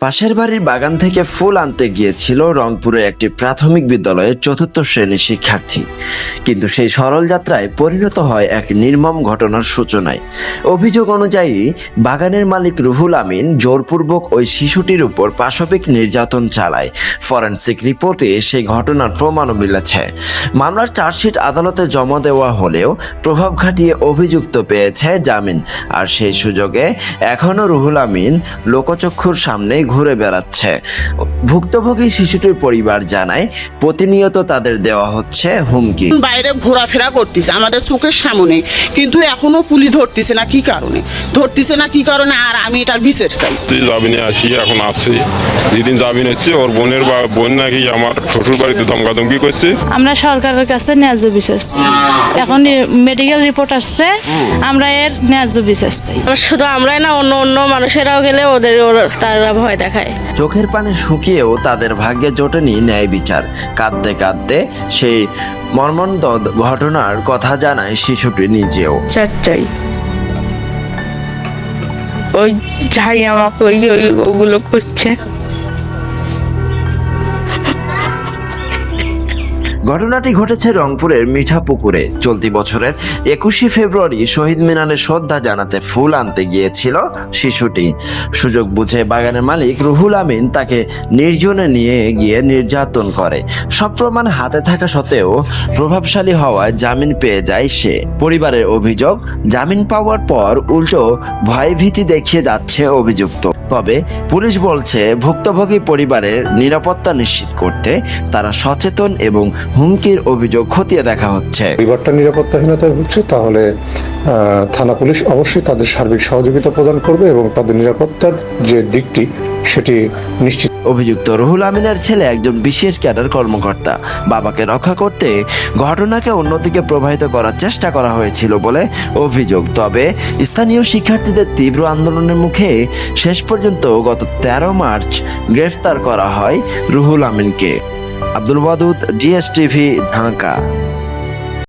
পাশের বাড়ির বাগান থেকে ফুল আনতে গিয়েছিল রংপুরে একটি প্রাথমিক বিদ্যালয়ের চতুর্থ শ্রেণির শিক্ষার্থী। কিন্তু সেই সরল যাত্রায় পরিণত হয় এক নির্মম ঘটনার সূচনায়। অভিযোগ অনুযায়ী, বাগানের মালিক রুহুল আমিন জোরপূর্বক ওই শিশুটির উপর পাশবিক নির্যাতন চালায়। ফরেনসিক রিপোর্টে সেই ঘটনার প্রমাণও মিলেছে। মামলার চার্জশিট আদালতে জমা দেওয়া হলেও প্রভাব খাটিয়ে অভিযুক্ত পেয়েছে জামিন। আর সেই সুযোগে এখনও রুহুল আমিন লোকচক্ষুর সামনে ঘুরে বেড়াচ্ছে। ভুক্তভোগী শিশুটির পরিবার জানায় প্রতিনিয়ত তাদের দেওয়া হচ্ছে হুমকি। বাইরে ঘোরাফেরা করতেছে আমাদের চোখের সামনে কিন্তু এখনও পুলিশ ধরতেছে না কি কারণে? ধরতেছে না কি কারণে আর আমি এটার বিচার চাই। জামিনে আসি এখন আসছি যেদিন জামিন এসছি ওর বোনের বা বোন নাকি আমার শ্বশুর বাড়িতে ধমকাধমকি করছে। আমরা সরকারের কাছে ন্যায্য বিচার এখন মেডিকেল রিপোর্ট আসছে আমরা এর ন্যায্য বিচার চাই। শুধু আমরাই না অন্য অন্য মানুষেরাও গেলে ওদের ওর- তারা ভয় দেখায়। চোখের পানে শুকিয়েও তাদের ভাগ্যে জোটেনি ন্যায় বিচার। কাঁদতে কাঁদতে সেই মর্মন্তদ ঘটনার কথা জানায় শিশুটি নিজেও। চারটাই ওই যাই আমাকে ওই ওই ওগুলো করছে। ঘটনাটি ঘটেছে রংপুরের মিঠাপুকুরে। চলতি বছরের একুশে ফেব্রুয়ারি শহীদ মিনারে শ্রদ্ধা জানাতে ফুল আনতে গিয়েছিল শিশুটি। সুযোগ বুঝে বাগানের মালিক রুহুল আমিন তাকে নির্জনে নিয়ে গিয়ে নির্যাতন করে। সব প্রমাণ হাতে থাকা সত্ত্বেও প্রভাবশালী হওয়ায় জামিন পেয়ে যায় সে। পরিবারের অভিযোগ, জামিন পাওয়ার পর উল্টো ভয়ভীতি দেখিয়ে যাচ্ছে অভিযুক্ত। তবে পুলিশ বলছে, ভুক্তভোগী পরিবারের নিরাপত্তা নিশ্চিত করতে তারা সচেতন এবং হুমকির অভিযোগ খতিয়ে দেখা হচ্ছে। পরিবারটা নিরাপত্তাহীনতায় ভুগছে, তাহলে থানা পুলিশ অবশ্যই তাদের সার্বিক সহযোগিতা প্রদান করবে এবং তাদের নিরাপত্তার যে দিকটি, সেটি নিশ্চিত অভিযুক্ত রুহুল আমিনের ছেলে একজন বিশেষ ক্যাডার কর্মকর্তা। বাবাকে রক্ষা করতে ঘটনাকে অন্যদিকে প্রবাহিত করার চেষ্টা করা হয়েছিল বলে অভিযোগ। তবে স্থানীয় শিক্ষার্থীদের তীব্র আন্দোলনের মুখে শেষ পর্যন্ত গত তেরো মার্চ গ্রেফতার করা হয় রুহুল আমিনকে। আব্দুল ওয়াদুদ, ডিএসটিভি, ঢাকা।